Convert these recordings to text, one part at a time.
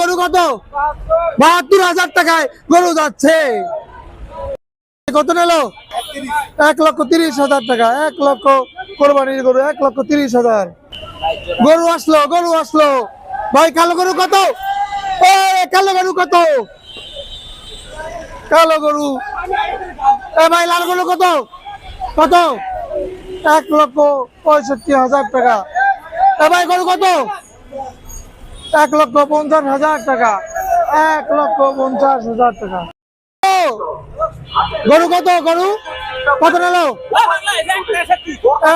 গরু কত? বাহাত্তর হাজার টাকায় গরু যাচ্ছে। কত নিল? এক লক্ষ তিরিশ হাজার টাকা, এক লক্ষ কোরবানির গরু, এক লক্ষ তিরিশ হাজার। গরু আসলো গরু আসলো। ভাই, কালো গরু কত? এ, কালো গরু কত? কালো গরু। ভাই, লাল গরু কত? কত? এক লক্ষ পঁয়ষট্টি হাজার টাকা। ভাই, গরু কত? এক লক্ষ পঞ্চাশ হাজার টাকা। এক লক্ষ পঞ্চাশ হাজার টাকা। গরু কত গরু? কত নিল?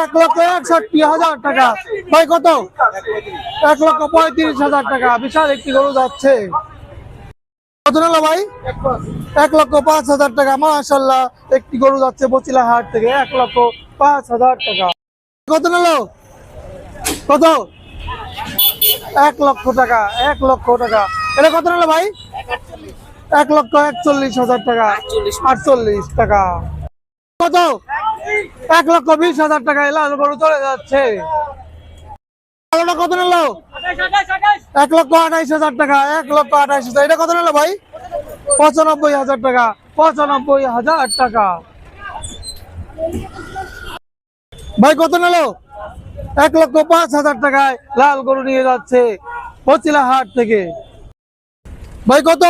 এক লক্ষ একষট্টি হাজার টাকা। ভাই, কত? এক লক্ষ পঁয়ত্রিশ হাজার টাকা। বিশাল একটি গরু যাচ্ছে। কত নিল ভাই? এক লক্ষ পাঁচ হাজার টাকা। মাশাল্লাহ একটি গরু যাচ্ছে বচিলা হাট থেকে। এক লক্ষ পাঁচ হাজার টাকা। কত নিল? কত? এক লক্ষ টাকা, এক লক্ষ টাকা। এটা কত নিল ভাই? এক লক্ষ একচল্লিশ হাজার টাকা। আটচল্লিশ টাকা। কত? এক লক্ষ বিশ হাজার টাকা লাল গরু চলে যাচ্ছে। কত নিল? এক লক্ষ আঠাইশ হাজার টাকা, এক লক্ষ আঠাইশ হাজার। এটা কত নিল ভাই? পঁচানব্বই হাজার টাকা, পঁচানব্বই হাজার টাকা। ভাই, কত নিল? এক লক্ষ পাঁচ হাজার টাকায় লাল গরু নিয়ে যাচ্ছে বচিলা হাট থেকে। ভাই, কত?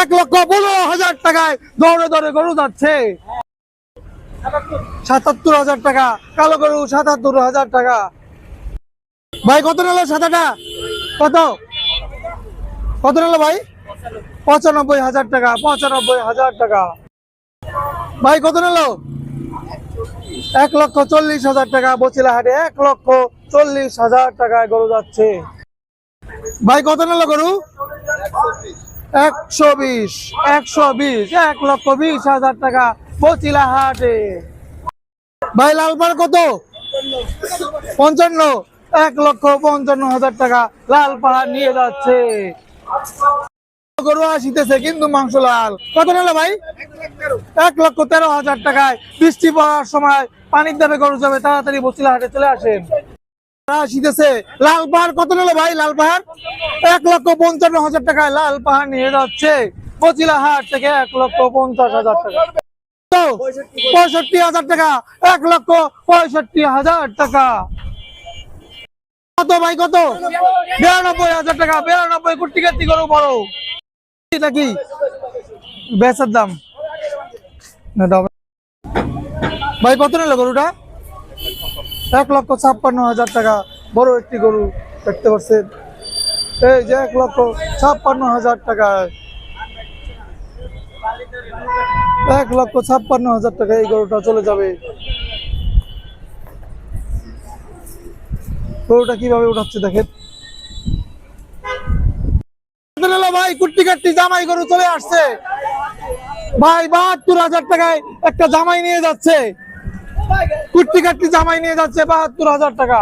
এক লক্ষ পনেরো হাজার টাকায় দৌড়ে দৌড়ে গরু যাচ্ছে। সাতাত্তর হাজার টাকা, কালো গরু সাতাত্তর হাজার টাকা। ভাই, কত নিল সাদাটা? কত? কত নিল ভাই? পঁচানব্বই হাজার টাকা, পঁচানব্বই হাজার টাকা। ভাই, কত নিল? এক লক্ষ চল্লিশ হাজার টাকা বচিলা হাটে এক লক্ষ চল্লিশ হাজার টাকায় গরু যাচ্ছে। ভাই, কত নিল গরু? একশো বিশ একশো বিশ, এক লক্ষ বিশ হাজার টাকা বচিলা হাটে ভাই লালপার কত? পঞ্চান্ন, এক লক্ষ পঞ্চান্ন হাজার টাকা লাল পাহাড় নিয়ে যাচ্ছে। গরু কিন্তু মাংস লাল। কত এক লক্ষ তেরো হাজার টাকায় বৃষ্টি পড়ার সময় পানির দামে গরু যাবে তাড়াতাড়ি হাটে চলে আসেন। লাল পাহাড় কত পঞ্চান্ন হাজার টাকায় লাল পাহাড় নিয়ে যাচ্ছে। বচিলা হাট থেকে এক লক্ষ পঞ্চাশ হাজার টাকা। পঁয়ষট্টি হাজার টাকা, এক লক্ষ পঁয়ষট্টি হাজার টাকা। কত ভাই, কত? বিরানব্বই হাজার টাকা, বিরানব্বই কোটি কাটি করো বড়। এটা কি? বেচার দাম? ভাই, কত নিল গরুটা? এক লক্ষ ছাপ্পান্ন হাজার টাকা। বড় একটি গরু, দেখতে পাচ্ছেন। এই যে এক লক্ষ ছাপ্পান্ন হাজার টাকা এক লক্ষ ছাপ্পান্ন হাজার টাকা এই গরুটা চলে যাবে। গরুটা কীভাবে উঠাচ্ছে দেখেন। ভাই কুট্টি কাট্টি জামাই গরু চলে আসছে। ভাই, বাহাত্তর হাজার টাকায় একটা জামাই নিয়ে যাচ্ছে। কুট্টি কাট্টি জামাই নিয়ে যাচ্ছে, বাহাত্তর হাজার টাকা।